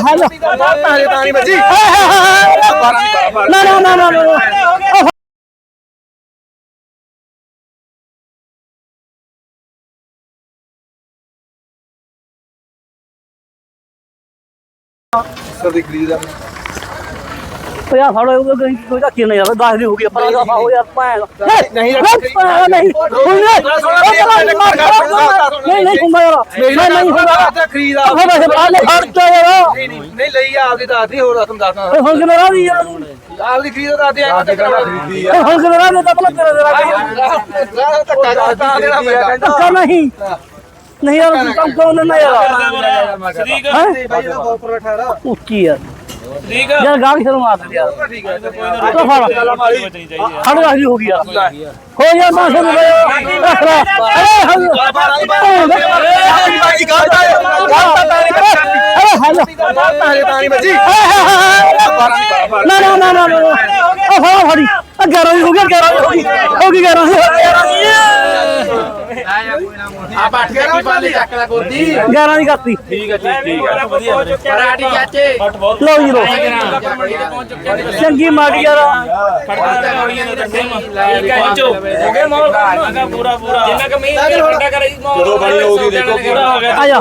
Hello ਨਾ ਨਾ ਨਾ ਨਾ ਨਾ ਉਹ ਯਾਰ ਫੜੋ ਉਹ ਕੋਈ ਕੋਈ ਤਾਂ ਕੀ ਨਹੀਂ ਯਾਰ 10 ਦੀ ਹੋ ਗਈ ਪਰ ਦਫਾ ਹੋ ਯਾਰ ਭੈਣ ਨਹੀਂ ਨਹੀਂ ਨਹੀਂ ਨਹੀਂ ਨਹੀਂ ਹੁੰਦਾ ਯਾਰ ਨਹੀਂ ਨਹੀਂ ਹੁੰਦਾ ਖਰੀਦ ਉਹ ਬਸ ਬਾਹਰ ਲੈ ਖੜਦਾ ਯਾਰ ਨਹੀਂ ਲਈ ਆਪਦੀ ਦੱਸਦੀ ਹੋਰ ਤੁਹਾਨੂੰ ਦੱਸਣਾ ਓਏ ਹੁਣ ਕਿਵੇਂ ਰਾਦੀ ਯਾਰ ਆਪਦੀ ਖਰੀਦ ਦੱਸਦੀ ਆ ਤੇ ਹੁਣ ਕਿਵੇਂ ਰਾਦੀ ਤਾਂ ਪਹਿਲਾਂ ਤੇਰਾ ਧੱਕਾ ਕਰਤਾ ਦੇਣਾ ਪੈਂਦਾ ਧੱਕਾ ਨਹੀਂ ਨਹੀਂ ਯਾਰ ਤੂੰ ਕੰਮ ਕਿਉਂ ਲੈਣਾ ਯਾਰ ਠੀਕ ਹੈਂ? ਭਾਈ ਇਹਦਾ ਬਹੁਤ ਪਰੋਠਾ ਨਾ ਉੱਚੀ ਯਾਰ ਠੀਕ ਯਾਰ ਗਾਹ ਸ਼ਰਮ ਮਾਰ ਦੇ ਯਾਰ ਠੀਕ ਆ ਤਾਂ ਫੜ ਆ ਹੜ ਵਾਲੀ ਹੋ ਗਈ ਯਾਰ ਹੋ ਸੁਣ ਵੇ ਰੱਖ ਲੈ ਅਰੇ ਹਲ ਭਾਈ ਗਲਤ ਆਇਆ ਗਲਤ ਤਾਂ ਨਹੀਂ ਅਰੇ ਹਲ ਤਾਰੇ ਤਾਂ ਨਹੀਂ ਬੱਜੀ ਨਾ ਨਾ ਨਾ ਨਾ ਉਹ ਫੜਾ ਫੜੀ ਆ 11 ਦੀ ਹੋ ਗਿਆ 11 ਦੀ ਹੋ ਗਈ ਹੋ ਗਈ 11 ਦੀ 11 ਦੀ ਆ ਬੱਟ ਕੇ ਕੀ ਪਾਲੇ ਚੱਕ ਲੈ ਗੋਦੀ। 11 ਦੀ ਕਰਤੀ ਠੀਕ ਹੈ ਠੀਕ ਠੀਕ ਹੈ ਵਧੀਆ ਪਰਾਠੀ ਚਾਚੇ। ਲਓ ਜੀ ਲਓ। ਚੰਗੀ ਮਾੜੀ ਯਾਰ ਖੜਦਾ ਗੋਲੀਆਂ ਦੇ ਦੱਸੇ ਪਹੁੰਚੋ ਹੋ ਗਿਆ ਮਾਹੌਲ ਪੂਰਾ ਪੂਰਾ ਜਿੰਨਾ ਕ ਮੀਂਹ ਠੰਡਾ ਕਰੇ ਮਾਹੌਲ ਜਦੋਂ ਬਣੀ ਉਹਦੀ ਦੇਖੋ। ਪੂਰਾ ਹੋ ਗਿਆ ਆ ਜਾ।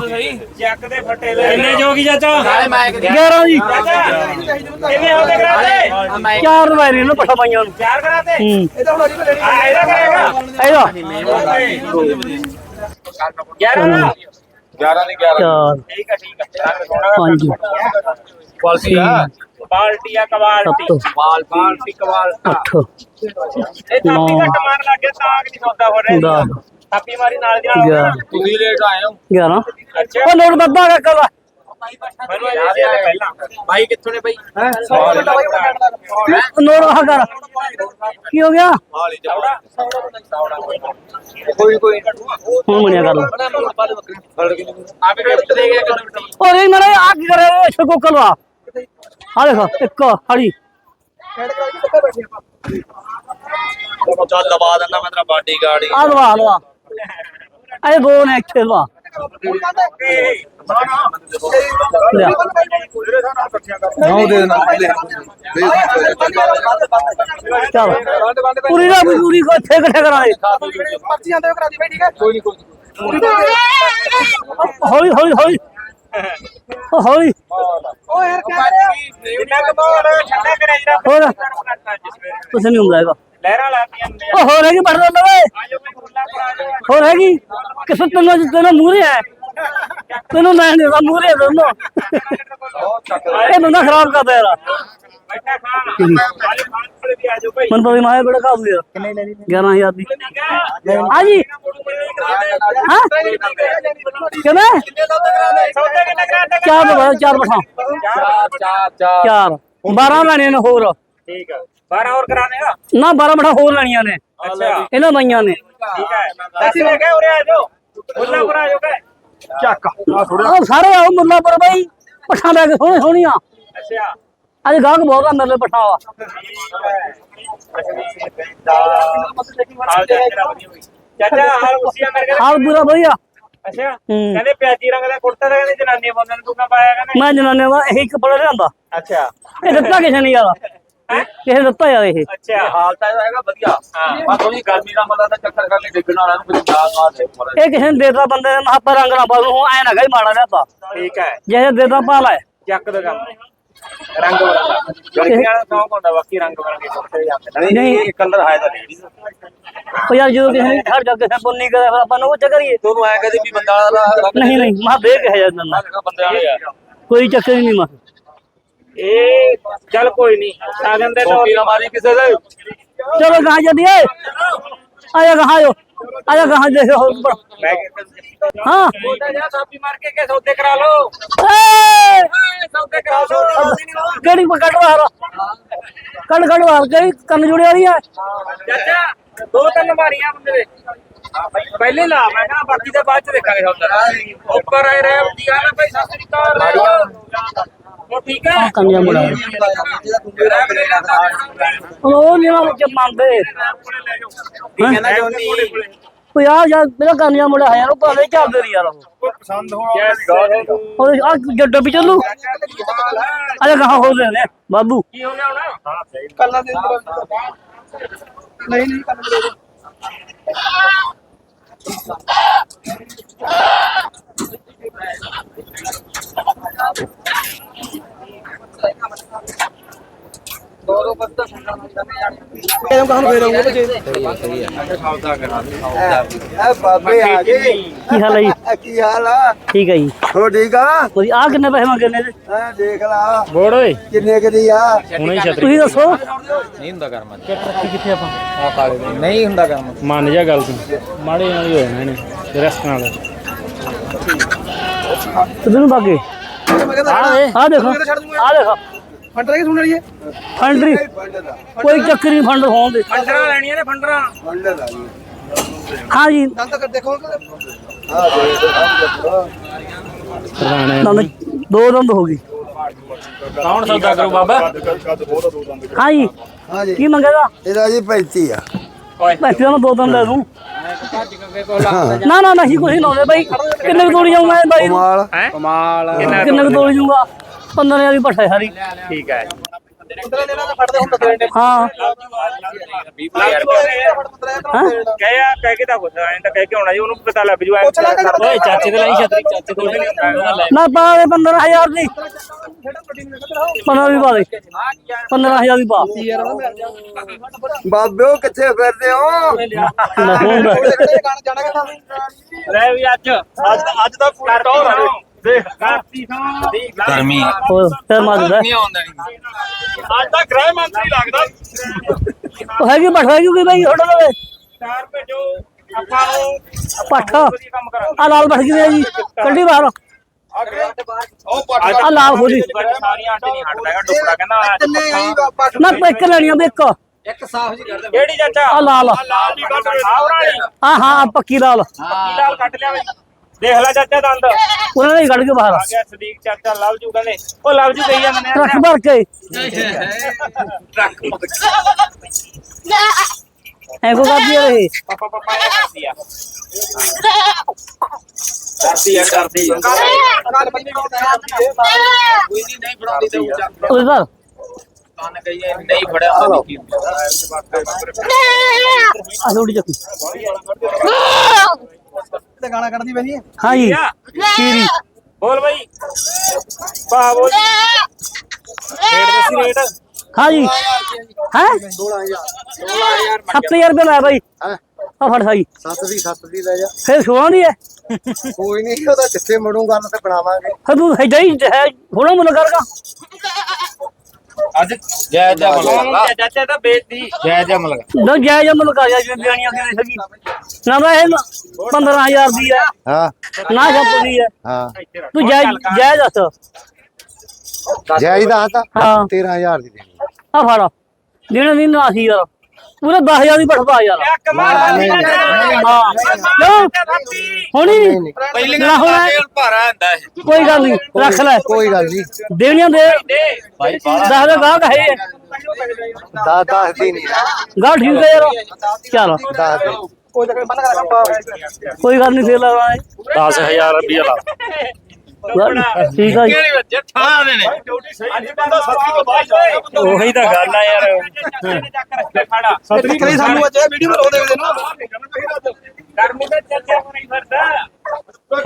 ਚੱਕ ਦੇ ਫੱਟੇ ਲੈ ਕਿੰਨੇ ਜੋਗੀ ਚਾਚਾ? ਨਾਲੇ ਮਾਈਕ ਦੇ। 11 ਜੀ ਕਿੰਨੇ ਹੋ ਗਏ ਕਰਾਤੇ ਚਾਰ ਵਾਰੀ ਨੇ ਪੱਠਾ ਪਾਈਆਂ ਨੂੰ। ਚਾਰ ਕਰਾਤੇ? ਹੂੰ। ਆ। ਇਹਦਾ ਕਰੇਗਾ? ਇਹਦਾ। 11 ਚਾਰ ਠੀਕ ਹੈ ਠੀਕ ਹੈ ਪੰਜ ਕੁਆਲਟੀ ਆ ਬਾਲਟੀ ਆ ਕਵਾਲਟੀ ਸੱਤ ਬਾਲ ਬਾਲਟੀ ਕਵਾਲਟਾ ਅੱਠ ਇਹ ਥਾਪੀ ਘੱਟ ਮਾਰਨ ਲੱਗੇ ਤਾਂ ਕਿ ਨਹੀਂ ਸੌਦਾ ਹੋ ਰਿਹਾ ਦਸ ਥਾਪੀ ਮਾਰੀ ਨਾਲ ਦੀ ਨਾਲ ਗਿਆਰਾਂ ਤੁਸੀਂ ਲੇਟ ਆਏ ਹੋ 11 ਅੱਛਾ ਉਹ ਨੋਟ ਬੱਬਾ ਕਾ ਕਲਾ ਮੈਨੂੰ ਯਾਦ ਹੈ ਪਹਿਲਾਂ ਭਾਈ ਕਿੱਥੋਂ ਨੇ ਭਾਈ ਨੋਟ ਆ ਕਰ ਕੀ ਹੋ ਗਿਆ ਕੋਈ ਕੋਈ ਹੁਣ ਮੰਨਿਆ ਕਰ ਲਾ ਆਪੇ ਗਿਫਟ ਦੇ ਗਿਆ ਕਨਵਰਟੀ ਔਰ ਇਹ ਮਰੇ ਆ ਕੀ ਕਰੇ ਛਕੋ ਕਲਵਾ ਆ ਦੇਖੋ ਇੱਕ ਹੜੀ ਚੱਲ ਲਵਾ ਦਿੰਦਾ ਮੈਂ ਤੇਰਾ ਬਾਡੀਗਾਰਡ ਆ ਲਵਾ ਲਵਾ ਇਹ ਦੋ ਨੇ ਇੱਥੇ ਲਵਾ ਲਿਆ। ਨਾਉ ਦੇ ਦੇਣਾ। ਚਲ। ਪੂਰੀ ਨਾ ਪੂਰੀ ਕੋ ਇੱਥੇ ਇਕੱਠੇ ਕਰਾਂਗੇ। ਪਰਚੀਆਂ ਦੇ ਕਰਾ ਦੀ ਬਈ ਠੀਕ ਹੈ? ਕੋਈ ਨਹੀਂ ਕੋਈ ਹੌਲੀ ਹੌਲੀ ਹੌਲੀ। ਉਹ ਹੌਲੀ। ਓ ਯਾਰ ਕਿਆ ਜਿੰਨਾ ਕਮਾਉਣ ਛੱਡਾ ਕਰੇ ਜਰਾ ਹੋਰ। ਕੁਛ ਨਹੀਂ ਹੁੰਦਾ ਹੈਗਾ। ਲਹਿਰਾਂ ਲਾਤੀਆਂ ਨੇ ਉਹ ਹੋਰ ਹੈਗੀ? ਪੜ ਲਓ ਵੇ ਆਜੋ ਕੋਈ ਖੁੱਲਾ ਪਰ ਆਜੋ ਹੋਰ ਹੈਗੀ? ਕਿਸੇ ਤੈਨੂੰ ਤੈਨੂੰ ਮੂਹਰੇ ਹੈ। ਤੈਨੂੰ ਮੈਂ ਨਹੀਂ ਮੂਹਰੇ ਦੋਨੋਂ ਇਹ ਬੰਦਾ ਖਰਾਬ ਕਰਦਾ ਯਾਰ। ਮਨ ਪਵੇ ਮਾਇਆ ਬੜਾ ਖਾ ਦੂ ਯਾਰ ਕਿੰਨੇ ਲੈਣੀ 11000 ਦੀ। ਹੈ ਜੀ। ਹਾਂ? ਕਿੰਨੇ ਚਾਰ ਬੜਾ ਚਾਰ ਬਠਾ ਚਾਰ। ਚਾਰ ਚਾਰ ਚਾਰ 12 ਲੈਣੀਆਂ ਨੇ ਹੋਰ। ਠੀਕ ਹੈ 12 ਹੋਰ ਕਰਾਣੇਗਾ ਨਾ 12 ਬਠਾ ਹੋਰ ਲੈਣੀਆਂ ਨੇ। ਅੱਛਾ। ਇਹਨਾਂ ਦਈਆਂ ਨੇ। ਠੀਕ ਹੈ ਦੱਸ ਲੈ ਕੇ ਉਰੇ ਆਜੋ ਖੁੱਲਾ ਪਰ ਆਜੋ ਕਹੇ ਉਹ ਸਾਰੇ ਆਓ ਮੁੱਲਾਪੁਰ ਬਾਈ ਪਠਾ ਲੈ ਕੇ ਸੋਹਣੇ ਸੋਹਣੀਆਂ। ਅੱਛਾ। ਅੱਜ ਗਾਹਕ ਬਹੁਤ ਆ ਮੇਰੇ ਪਠਾ ਹਾਲ ਚਾਚਾ ਹਾਲ ਉਸੀਆ ਮੇਰੇ ਹਾਲ ਪੂਰਾ ਵਧੀਆ। ਅੱਛਾ। ਕਹਿੰਦੇ ਪਿਆਜੀ ਰੰਗ ਦਾ ਕੁੜਤਾ ਤਾਂ ਕਹਿੰਦੇ ਜਨਾਨੀਆਂ ਪਾਉਂਦੇ ਨੇ ਤੂੰ ਕਿਉਂ ਪਾਇਆ ਕਹਿੰਦੇ? ਮੈਂ ਜਨਾਨੇ ਦਾ ਇਹੀ ਕੱਪੜਾ ਲਿਆਂਦਾ। ਅੱਛਾ। ਇਹ ਦਿੱਤਾ ਕਿਸੇ ਨੇ ਯਾਰ ਕਿਸੇ ਨੇ ਦਿੱਤਾ ਯਾਰ ਇਹ? ਅੱਛਾ। ਹਾਲ ਤਾਂ ਹੈਗਾ ਵਧੀਆ। ਹਾਂ। ਬਸ ਥੋੜੀ ਗਰਮੀ ਦਾ ਮਤਲਬ ਤਾਂ ਚੱਕਰ ਕਰਕੇ ਡਿੱਗਣ ਵਾਲਾ ਨੂੰ ਕਿਤੇ ਨਾਲ ਨਾਲ ਦੇ ਇਹ ਕਿਸੇ ਨੇ ਦੇਤਾ ਬੰਦੇ ਨੇ ਮਹਾਪਾ ਰੰਗ ਨਾ ਪਾਉ ਹੁਣ ਐ ਨਾ ਗਈ ਮਾੜਾ ਲਿਆਤਾ ਠੀਕ ਹੈ। ਜਿਹੇ ਦੇਤਾ ਪਾ ਲੈ ਚੱਕ ਦੋ ਕੰਮ ਰੰਗ ਬਰੰਗਾ ਗਰਮੀਆਂ ਦਾ ਸ਼ੌਂਕ ਹੁੰਦਾ ਬਾਕੀ ਰੰਗ ਬਰੰਗੇ ਕੁੜਤੇ ਜਾਂਦੇ ਨਹੀਂ। ਇਹ ਕਲਰ ਹੈ ਤਾਂ ਲੇਡੀਜ਼ ਉਹ ਯਾਰ ਜਦੋਂ ਕਿਸੇ ਨੇ ਹਰ ਜੱਗ ਕਿਸੇ ਪੁੰਨੀ ਕਰੇ ਫਿਰ ਆਪਾਂ ਨੂੰ ਉਹ ਕਰੀਏ ਤੁਹਾਨੂੰ ਐ ਕਦੇ ਵੀ ਬੰਦਾ ਨਹੀਂ ਨਹੀਂ ਮਾ ਦੇ ਕੇ ਹੈ ਜਾਂਦਾ ਬੰਦੇ ਵਾਲੇ ਆ। ਕੋਈ ਚੱਕਰ ਨਹੀਂ ਮਾ। ਇਹ ਚੱਲ ਕੋਈ ਨਹੀਂ ਸਾਗਨ ਦੇ ਤੌਰ ਟੋਪੀ ਨਾ ਮਾਰੀ ਕਿਸੇ ਦੇ। ਚਲੋ ਕਹਾਂ ਜਦੀ ਏ। ਆਇਆ ਕਹਾਂ ਜੋ ਸਾਪੀ ਮਾਰ ਕੇ ਕੇ ਸੌਦੇ ਕਰਾ ਲਓ। ਏ! ਸੌਦੇ ਕਰਾ ਲਓ। ਕਿਹੜੀ ਕੱਢ ਵਾਰ? ਕੱਢ ਕੱਢ ਵਾਰ। ਕਿਹੜੀ ਕੰਨ ਜੁੜੀ ਵਾਲੀ ਆ? ਚਾਚਾ ਦੋ ਤਿੰਨ ਮਾਰੀਆਂ ਬੰਦੇ ਦੇ। ਪਹਿਲੇ ਲਾ ਮੈਂ ਕਿਹਾ ਬਾਕੀ ਤਾਂ ਬਾਅਦ ਚ ਦੇਖਾਂਗੇ ਸੌਦਾ। ਉੱਪਰ ਆਏ ਰਹਿ ਹੁੰਦੀ ਆ ਨਾ ਭਾਈ ਸਤਿ ਸ੍ਰੀ ਉਹ ਨਹੀਂ ਮੁੱਕੇ ਮੰਨਦੇ। ਆ ਯਾਰ ਮੇਰਾ ਕਰਨੀਆ ਮੁੰਡਾ ਹੈ ਯਾਰ ਉਹ ਭਾਵੇਂ ਚੱਲਦੇ ਨਹੀਂ ਯਾਰ ਉਹ। ਪਸੰਦ ਹੋਣ ਵਾਲੀ ਗੱਲ ਉਹ ਆ ਜੱਡਾ ਵੀ ਚੱਲੂ। ਅਰੇ ਕਹਾ ਹੋ ਰਹੇ ਨੇ ਬਾਬੂ। ਕੀ ਹੋ ਗਿਆ ਹੁਣ? ਹਾਂ ਸਹੀ। ਕੱਲਾ ਦੇ ਨਹੀਂ ਨਹੀਂ ਕੱਲਾ ਦੇ ਕਿਹਨੂੰ ਕਹਾਂ ਫੇਰ ਆਉਂਗੇ ਬੱਚੇ ਐ ਬਾਬੇ ਆ ਗਏ ਕੀ ਹਾਲ ਹੈ ਜੀ? ਕੀ ਹਾਲ ਆ? ਠੀਕ ਹੈ ਜੀ। ਹੋ ਠੀਕ ਆ? ਕੋਈ ਆ ਕਿੰਨੇ ਪੈਸੇ ਮੰਗੇ ਨੇ? ਐ ਦੇਖ ਲਾ। ਬੋੜ ਓਏ। ਕਿੰਨੇ ਕਦੀ ਆ? ਹੁਣੇ ਛਤਰੀ। ਤੁਸੀਂ ਦੱਸੋ। ਨਹੀਂ ਹੁੰਦਾ ਕਰਮ ਕਿੱਥੇ ਆਪਾਂ? ਆ ਕਾਲੇ ਨਹੀਂ ਹੁੰਦਾ ਕਰਮ। ਮੰਨ ਜਾ ਗੱਲ ਤੂੰ। ਮਾੜੇ ਨਾਲ ਹੀ ਹੋਏ ਨੇ ਇਹਨੇ। ਰੈਸਟ ਨਾਲ। ਨੂੰ ਭਾਗੇ ਆ ਦੇਖੋ। ਆ ਦੇਖੋ। ਫੰਟਰ ਕੀ ਸੁਣ ਰਹੀ ਹੈ ਫੰਡਰੀ ਕੋਈ ਚੱਕਰ ਨਹੀਂ ਫੰਡ ਹੋਣ ਦੇ। ਫੰਡਰਾਂ ਲੈਣੀਆਂ ਨੇ ਫੰਡਰਾਂ ਆ ਹਾਂ ਜੀ। ਦੰਦ ਕਰ ਦੇਖੋ ਆ ਦੇਖ ਦੋ ਦੰਦ ਹੋ ਗਈ ਕੌਣ ਸੌਦਾ ਕਰੂ ਬਾਬਾ? ਹਾਂ ਜੀ। ਹਾਂ ਜੀ। ਕੀ ਮੰਗੇਗਾ? ਇਹਦਾ ਜੀ 35 ਆ। ਓਏ। ਪੈਸੇ ਮੈਂ ਦੋ ਦੰਦ ਲੈ ਦੂੰ। ਨਾ ਨਾ ਨਹੀਂ ਕੁਛ ਲਾਉਂਦੇ ਬਾਈ। ਕਿੰਨੇ ਕੁ ਤੋੜੀ ਜਾਊਂ ਮੈਂ ਬਾਈ? ਕਮਾਲ। ਹੈ? ਕਮਾਲ। ਕਿੰਨਾ ਕੁ ਜਾਊਂਗਾ? 15000 ਦੀ ਭੱਠਾ ਸਾਰੀ। ਠੀਕ ਹੈ। ਹਾਂ। ਹਾਂ। ਕਹਿ ਆ ਕਹਿ ਕੇ ਤਾਂ ਕੁਛ ਐਂ ਤਾਂ ਕਹਿ ਕੇ ਆਉਣਾ ਜੀ ਉਹਨੂੰ ਪਤਾ ਲੱਗ ਜੂ ਓਏ ਚਾਚੇ ਦੇ ਲਈ ਛਤਰੀ ਚਾਚੇ ਦੇ ਲਈ ਨਾ। ਪਾ ਦੇ 15000 ਦੀ। 15 ਦੀ ਪਾ ਦੇ। 15000 ਦੀ ਪਾ। ਬਾਬਿਓ ਕਿੱਥੇ ਫਿਰਦੇ ਹੋ? ਲੈ ਦਾ। ਵੀ ਅੱਜ। ਅੱਜ ਅੱਜ ਦਾ ਪੂਰਾ ਟੌਰ ਆ ਦੇਖ। ਗਰਮੀ। ਹੋਰ ਫਿਰ ਮਾਰਦਾ ਅੱਜ ਤਾਂ ਗ੍ਰਹਿ ਮੰਤਰੀ ਲੱਗਦਾ। ਉਹ ਹੈਗੀ ਭੱਠਾ ਹੈਗੀ ਕੋਈ ਬਾਈ? ਹੋਟਲ ਦੇ ਚਾਰ ਭੇਜੋ। ਆਪਾਂ ਨੂੰ ਪੱਠਾ ਆ ਲਾਲ ਭੱਠ ਕਿਵੇਂ ਜੀ? ਕੱਢੀ ਬਾਹਰ। ਆ ਲਾਲ ਖੋਲੀ ਸਾਰੀਆਂ ਆਂਟੀ ਨਹੀਂ ਹਟਦਾ ਹੈਗਾ ਡੁੱਬੜਾ ਕਹਿੰਦਾ ਕਿੰਨੇ ਆਈ ਬਾਬਾ ਨਾ ਇੱਕ ਲੈਣੀ ਆ ਵੀ ਇੱਕ। ਇੱਕ ਸਾਫ਼ ਜੀ ਕਰਦੇ ਕਿਹੜੀ ਚਾਚਾ ਆ? ਲਾਲ। ਆਹ ਲਾਲ ਦੀ ਗੱਲ ਆਹ ਵਾਲੀ ਹਾਂ ਹਾਂ ਆਹ ਪੱਕੀ ਲਾਲ। ਕੀ ਲਾਲ ਕੱਟ ਲਿਆ ਬਈ। ਦੇਖ ਲੈ ਚਾਚਾ ਦੰਦ। ਆ ਉਹਨਾਂ ਨੇ ਕੱਢ ਕੇ ਬਾਹਰ ਗਿਆ ਸਦੀਕ ਚਾਚਾ ਲਵ ਜੂ ਕਹਿੰਦੇ। ਉਹ ਲਵ ਜੂ ਕਹੀ ਜਾਂਦੇ ਨੇ। ਰੱਖ ਭਰ ਕੇ। ਐ ਕੋ। ਫੜਾਉਂਦੀ ਤੇ ਉੱਚਾ ਉਹਦੇ ਘਰ ਕੰਨ ਕਹੀਏ ਨਹੀਂ ਫੜਿਆ ਤਾਂ ਕੀ ਆ ਥੋੜੀ ਚੱਕੀ ਤੇ ਗਾਣਾ ਕੱਢਦੀ ਪੈਣੀ ਹੈ ਜੀ ਕੀਰੀ ਬੋਲ ਬਈ ਪਾ ਬੋਲ ਰੇਟ ਦੱਸੀ ਰੇਟ ਹਾਂ ਜੀ ਹੈ? 16000 7000 ਰੁਪਏ ਲਾਇਆ ਬਾਈ। ਹਾਂ? ਆ ਫੜ ਸਾਈ। 7 ਦੀ 7 ਦੀ ਲੈ ਜਾ। ਫੇਰ 16 ਦੀ ਹੈ ਕੋਈ ਨਹੀਂ ਉਹਦਾ ਜਿੱਥੇ ਮੜੂਗਾ ਨਾ ਤੇ ਬਣਾਵਾਂਗੇ। ਫਿਰ ਤੂੰ ਹੈਦਾ ਹੀ ਹੈ ਥੋੜਾ ਮੁੱਲ ਕਰਗਾ ਅੱਜ ਜੈ ਜੈ ਮਲਗਾ ਚਾਚਾ ਤਾਂ ਬੇਇੱਜ਼ਤੀ। ਜੈ ਜੈ ਮਲਗਾ ਨਾ ਜਾਇਜ਼ ਮੁੱਲ ਕਰ ਜਾ ਜਿਵੇਂ ਬਿਆਨੀਆਂ ਦੀ ਹੈਗੀ ਨਾ ਮੈਂ ਇਹ 15000 ਦੀ ਹੈ ਹਾਂ। ਨਾ ਛੱਤ ਦੀ ਹੈ ਹਾਂ। ਤੂੰ ਜਾਇਜ਼ ਜਾਇਜ਼ ਦੱਸ। ਜਾਇਜ਼ ਦਾ ਤਾਂ। ਹਾਂ। 13000 ਦੀ ਦੇਣੀ। ਆ ਫੜ। ਦੇਣਾ ਨਹੀਂ ਨਾ ਸੀ ਯਾਰ ਪੂਰੇ 10000 ਦੀ ਪੜਵਾ ਯਾਰ। ਕਮਾਲ ਨਹੀਂ, ਹਾਂ। ਹੋਣੀ ਨਹੀਂ। ਪਹਿਲੀ ਨਾ ਹੋਣਾ। ਭਾਰਾ ਹੁੰਦਾ ਇਹ। ਕੋਈ ਗੱਲ ਨਹੀਂ। ਰੱਖ ਲੈ। ਕੋਈ ਗੱਲ ਨਹੀਂ। ਦੇਣੀਆਂ ਦੇ। ਦੇ। ਭਾਈ ਦਸ ਦੇ ਗਾਹਕ ਹੈ 10 10 ਦੀ ਨਹੀਂ। ਗਾਹ ਠੀਕ ਹੈ ਯਾਰ। ਚਲ। 10 ਦੀ। ਕੋਈ ਚੱਕਰ ਬੰਦ ਕਰ ਕੰਮ ਕੋਈ ਗੱਲ ਨਹੀਂ ਫੇਰ ਲਾਵਾਂਗੇ 10000 ਰੁਪਏ ਲਾ। ਠੀਕ ਆ ਜੀ ਠਾ ਦੇ ਨੇ ਅੱਜ ਬੰਦਾ ਸੱਤੀ ਤੋਂ ਬਾਅਦ ਉਹੀ ਤਾਂ ਗੱਲ ਆ ਯਾਰ। ਖੜਾ। ਸਤਰੀ ਕਰੀ ਸਾਨੂੰ ਅੱਜ ਵੀਡੀਓ ਬਣਾਉ ਦੇ ਨਾ। ਗਰਮੀ ਦਾ ਚੱਚਾ ਨਹੀਂ ਫਿਰਦਾ।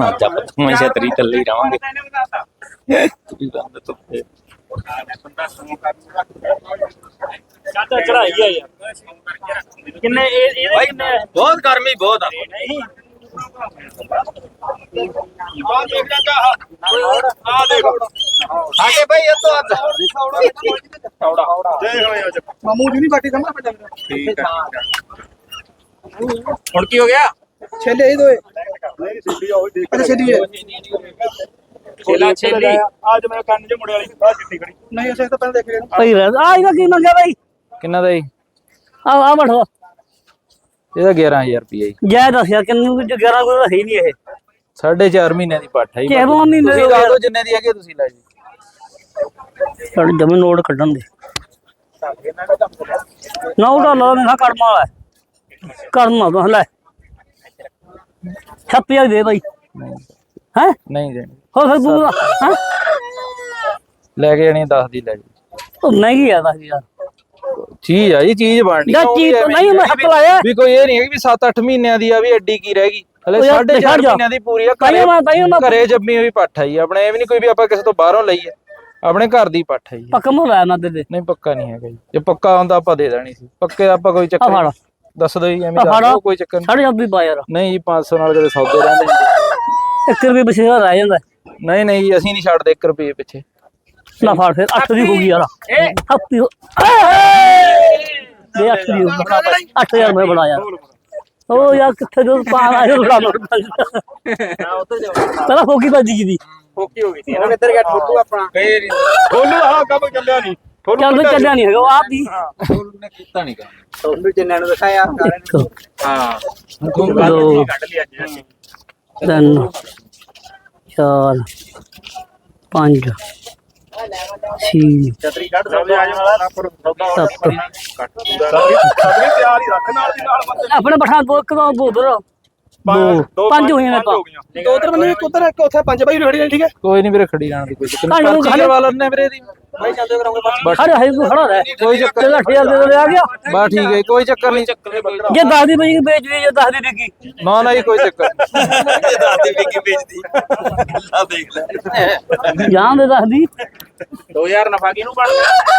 ਹਾਂ ਚੱਲ ਮੈਂ ਛਤਰੀ ਥੱਲੇ ਹੀ ਰਵਾਂਗੇ। ਚਾਚਾ ਚੜਾਈ ਆ ਯਾਰ। ਕਿੰਨੇ ਇਹ ਇਹਦੇ ਕਿੰਨੇ ਬਹੁਤ ਗਰਮੀ ਬਹੁਤ ਆ। ਨਹੀਂ। ਆ ਦੇਖ ਚਾਚਾ ਆ ਦੇਖ ਸਾਡੇ ਭਾਈ ਇਹ ਤੋਂ ਅੱਜ। ਮਾਮੂ ਜੀ ਨਹੀਂ ਬਾਟੀ ਦਮਾ ਬਟਾ ਠੀਕ ਹੈ ਹੁਣ ਕੀ ਹੋ ਗਿਆ? ਛੇਲੇ ਹੀ ਦੋਏ। ਅੱਛਾ ਛੇਲੀ ਹੈ ਛੇਲਾ ਛੇਲੀ ਅੱਜ ਮੇਰੇ ਕੰਨ 'ਚ ਮੁੜੇ ਵਾਲੀ ਬਾਹਰ ਚਿੱਟੀ ਖੜੀ। ਨਹੀਂ ਅਸੀਂ ਤਾਂ ਪਹਿਲਾਂ ਦੇਖ ਰਹੇ ਭਾਈ ਆ ਇਹਦਾ ਕੀ ਮੰਗਿਆ ਬਾਈ ਕਿੰਨਾ ਦਾ ਜੀ? ਆ ਆ ਬਠੋ ਇਹਦਾ 11000 ਰੁਪਏ ਜੀ ਜੈ ਦੱਸਿਆ ਕਿੰਨੂੰ 11 ਕੋਈ ਹੈ ਹੀ ਨਹੀਂ ਇਹ। ਸਾਢੇ ਚਾਰ ਮਹੀਨਿਆਂ ਦੀ ਪੱਠ ਹੈ ਜੀ। ਕਿਹੋ ਮਹੀਨੇ ਤੁਸੀਂ ਲਾ ਦਿਓ ਜਿੰਨੇ ਦੀ ਹੈਗੇ ਤੁਸੀਂ ਲੈ ਜੀ ਸਾਡੇ ਜਮੇ ਨੋਟ ਕੱਢਣ ਦੇ। ਨਾ ਉਹਦਾ ਲਾ ਮੇਰਾ ਕਰਮਾ ਵਾਲਾ। ਕਰਮਾ ਤੋਂ ਲੈ। ਜਾ ਦੇ ਬਾਈ। ਹੈ? ਨਹੀਂ ਦੇਣੀ। ਹੋ ਫਿਰ ਤੂੰ ਹਾਂ? ਲੈ ਕੇ ਜਾਣੀ 10 ਦੀ ਲੈ ਜੀ ਉਹ ਮਹਿੰਗੀ ਆ ਦੱਸ ਯਾਰ ਚੀਜ਼ ਆ ਜੀ ਚੀਜ਼ ਬਣਨੀ ਯਾਰ ਚੀਜ਼ ਤਾਂ ਨਹੀਂ ਮੈਂ ਹੱਥ ਲਾਇਆ ਵੀ ਕੋਈ ਇਹ ਨਹੀਂ ਹੈ ਕਿ ਵੀ 7-8 ਮਹੀਨਿਆਂ ਦੀ ਆ ਵੀ ਐਡੀ ਕੀ ਰਹਿ ਗਈ? ਹਲੇ ਉਹ ਯਾਰ 4.5 ਦਿਖਾ ਜਾ। ਮਹੀਨਿਆਂ ਦੀ ਪੂਰੀ ਆ ਤਾਈਓ ਮੈਂ- ਤਾਈਓ ਮੈਂ- ਘਰੇ ਜੰਮੀ ਹੋਈ ਪੱਠ ਆ। ਜੀ ਆਪਣੇ ਇਹ ਵੀ ਨਹੀਂ ਕੋਈ ਵੀ ਆਪਾਂ ਕਿਸੇ ਤੋਂ ਬਾਹਰੋਂ ਲਈਏ। ਆਪਣੇ ਘਰ ਦੀ ਪੱਠ ਹੈ ਜੀ ਪੱਕਾ ਮੁੱਲ ਆਇਆ ਮੈਂ ਤੇਰੇ ਨਹੀਂ ਪੱਕਾ ਨਹੀਂ ਹੈਗਾ ਜੀ। ਜੇ ਪੱਕਾ ਹੁੰਦਾ ਆਪਾਂ ਦੇ ਦੇਣੀ ਸੀ। ਪੱਕੇ ਆਪਾਂ ਕੋਈ ਆ ਚੱਕਰ ਫੜ ਨਹੀਂ। ਦੱਸ ਦਿਓ ਜੀ ਐਵੇਂ ਆ ਦੱਸ ਫੜ। ਦਿਓ ਕੋਈ ਚੱਕਰ ਨਹੀਂ। ਸਾਢੇ ਸੱਤ ਦੀ ਪਾ ਯਾਰ। ਨਹੀਂ ਜੀ 500 ਨਾਲ ਕਦੇ ਸੌਦੇ ਰਹਿੰਦੇ ਨੇ। ਇੱਕ ਰੁਪਏ ਬਸੇਰਾ ਰਹਿ ਜਾਂਦਾ। ਨਹੀਂ ਨਹੀਂ ਜੀ ਅਸੀਂ ਨਹੀਂ ਛੱਡਦੇ 1 ਰੁਪਏ ਪਿੱਛੇ। ਨਾ ਫੜ ਫਿਰ 8 ਦੀ ਹੋ ਗਈ ਯਾਰ। ਹੱਤੀ ਦੇ 8 ਦੀ ਗਈ 8000 ਮੈਂ ਬਣਾ ਯਾਰ ਉਹ ਯਾਰ ਕਿੱਥੇ ਜੋ ਪਾ ਆਇਆ ਬੜਾ ਮਰ ਤੇਰਾ ਫੋਕੀ ਬਾਜੀ ਦੀ। ਫੋਕੀ ਹੋ ਗਈ ਸੀ। ਇਹਨਾਂ ਕਿੱਧਰ ਗਿਆ ਆਪਣਾ। ਠੋਲੂ ਆਹ ਕੰਮ ਚੱਲਿਆ ਨਹੀਂ। ਚੱਲਿਆ ਨਹੀਂ ਹੈਗਾ ਉਹ ਆਪ ਦੀ ਨੇ ਕੀਤਾ ਨਹੀਂ ਕੰਮ। ਠੋਕੂ ਜਿੰਨਾਂ ਨੂੰ ਦਿਖਾਇਆ ਇੱਕ ਹਾਂ। ਦੋ ਕੱਢ ਲਿਆ ਅੱਜ। ਤਿੰਨ ਚਾਰ ਪੰਜ। ਛੇ ਛਤਰੀ ਕੱਢ ਸੌਦਾ ਸੱਤ ਛਤਰੀ ਤਿਆਰ ਹੀ ਰੱਖ ਨਾਲ ਦੀ ਨਾਲ ਬੰਦੇ ਆਪਣੇ ਪਠਾਨ ਦੋ ਇੱਕ ਦੋ ਦੋ ਉਧਰ ਦੋ ਪੰਜ ਹੋਈਆਂ ਨੇ ਤਾਂ ਦੋ ਉਧਰ ਬੰਦੇ ਇੱਕ ਉਧਰ ਇੱਕ ਉੱਥੇ ਪੰਜ ਬਾਈ ਖੜੀ ਠੀਕ ਹੈ? ਕੋਈ ਨਹੀਂ ਵੀਰੇ ਖੜੀ ਜਾਣ ਦੀ ਕੋਈ ਚੱਕਰ ਨਹੀਂ ਕਰਵਾ ਲੈਣੇ ਵੀਰੇ ਦੀ ਬਾਈ ਜਾਂਦੇ ਕਰਾਂਗੇ ਖੜੇ ਹੈ ਤੂੰ ਖੜਾ ਰਹਿ। ਕੋਈ ਚੱਕਰ ਤੇਰਾ 8000 ਦੇ ਦੇ ਆ ਗਿਆ। ਬਾ ਠੀਕ ਹੈ ਕੋਈ ਚੱਕਰ ਨਹੀਂ। ਜੇ 10 ਦੀ ਬਈ ਵੇਚ ਵੀ ਜੇ 10 ਦੀ ਵਿਕੀ। ਨਾ ਨਾ ਜੀ ਕੋਈ ਚੱਕਰ ਨੀ। ਦਾਦੀ ਵਿਕੀ ਵੇਚਦੀ। ਗੱਲਾਂ ਦੇਖ ਲੈ। ਜਾਂ ਦੇ 10 ਦੀ। 2000 ਨਫਾ ਕਿਹਨੂੰ ਬਣ ਗਿਆ